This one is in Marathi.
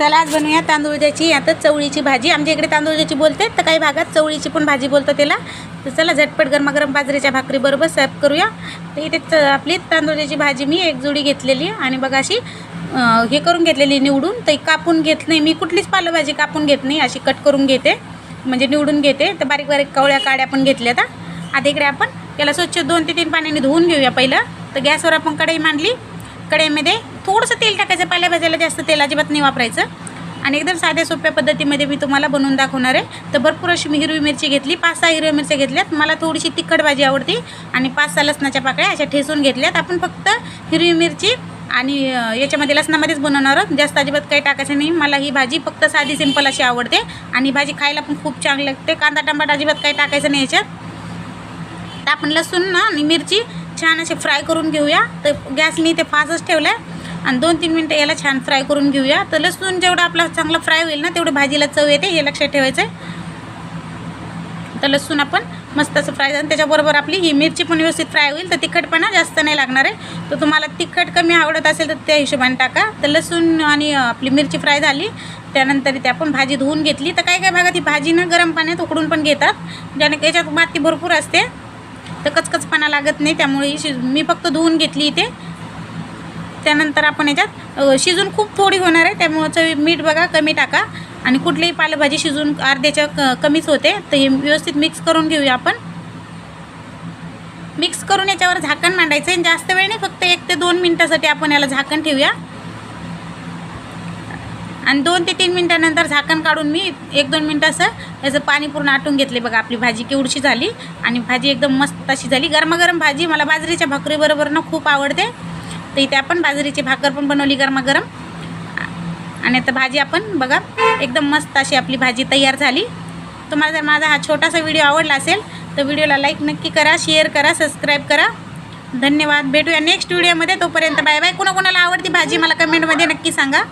चला आज बनवूया तांदूळच्याची आता चवळीची भाजी. आमच्या इकडे तांदूळच्याची बोलते तर काही भागात चवळीची पण भाजी बोलतो त्याला. तर चला झटपट गरमागरम बाजरीच्या भाकरीबरोबर सर्व करूया. तर इथे च- आपली तांदूळच्याची भाजी मी एक जोडी घेतलेली आणि बघा अशी हे करून घेतलेली निवडून. तर कापून घेत नाही. मी कुठलीच पालेभाजी कापून घेत नाही. अशी कट करून घेते. म्हणजे निवडून घेते. तर बारीक बारीक कवळ्या काड्या पण घेतल्या आता आता इकडे आपण याला स्वच्छ दोन ते तीन पाण्याने धुवून घेऊया पहिलं. तर गॅसवर आपण कढई मांडली. कढईमध्ये थोडंसं तेल टाकायचं पाल्या भाज्याला जास्त तेल अजिबात नाही वापरायचं. आणि एकदम साध्या सोप्या पद्धतीमध्ये मी तुम्हाला बनवून दाखवणार आहे. तर भरपूर अशी मी हिरवी मिरची घेतली पाच सहा हिरव्या मिरच्या घेतल्यात. मला थोडीशी तिखट भाजी आवडती आणि पाच सहा लसणाच्या पाकळ्या अशा ठेसून घेतल्यात. आपण फक्त हिरवी मिरची आणि याच्यामध्ये लसणामध्येच बनवणार आहोत. जास्त अजिबात काही टाकायचं नाही. मला ही भाजी फक्त साधी सिंपल अशी आवडते. आणि भाजी खायला पण खूप चांगली लागते. कांदा टमाटा अजिबात काही टाकायचं नाही याच्यात. तर आपण लसूण ना आणि मिरची छान असे फ्राय करून घेऊया. तर गॅस मी ते फास्टच ठेवला आहे आणि दोन तीन मिनटं याला छान फ्राय करून घेऊया. तर लसूण जेवढं आपला चांगला फ्राय होईल ना तेवढं भाजीला चव येते हे लक्षात ठेवायचं आहे तर लसूण आपण मस्त असं फ्राय झालं. त्याच्याबरोबर आपली ही मिरची पण व्यवस्थित फ्राय होईल तर तिखटपणा जास्त नाही लागणार आहे. तर तुम्हाला तिखट कमी आवडत असेल तर त्या हिशोबाने टाका. तर लसूण आणि आपली मिरची फ्राय झाली. त्यानंतर इथे आपण भाजी धुवून घेतली. तर काही काही भागात ही भाजी ना गरम पाण्यात उकडून पण घेतात ज्याने याच्यात माती भरपूर असते. तर कचकचपणा लागत नाही त्यामुळे मी फक्त धुवून घेतली इथे. त्यानंतर आपण याच्यात शिजून खूप थोडी होणार आहे त्यामुळं चवी मीठ बघा कमी टाका. आणि कुठलीही पालेभाजी शिजून अर्ध्याच्या क कमीच होते. तर हे व्यवस्थित मिक्स करून घेऊया आपण. मिक्स करून याच्यावर झाकण मांडायचं आहे. जास्त वेळ नाही फक्त एक ते दोन मिनटासाठी आपण याला झाकण ठेवूया. आणि दोन ते तीन मिनटानंतर झाकण काढून मी एक दोन मिनटं याचं पाणी पूर्ण आटून घेतले बघा. आपली भाजी केवढशी झाली. आणि भाजी एकदम मस्त अशी झाली. गरमागरम भाजी मला बाजरीच्या भाकरीबरोबर ना खूप आवडते. तर इथे आपण बाजरीची भाकर पण बनवली गरमागरम. आणि आता भाजी आपण बघा एकदम मस्त अशी आपली भाजी तयार झाली. तुम्हाला जर माझा हा छोटासा व्हिडिओ आवडला असेल तर व्हिडिओला लाईक नक्की करा शेअर करा सबस्क्राईब करा. धन्यवाद. भेटूया नेक्स्ट व्हिडिओमध्ये तोपर्यंत बाय बाय कुणाकोणाला आवडती भाजी मला कमेंटमध्ये नक्की सांगा.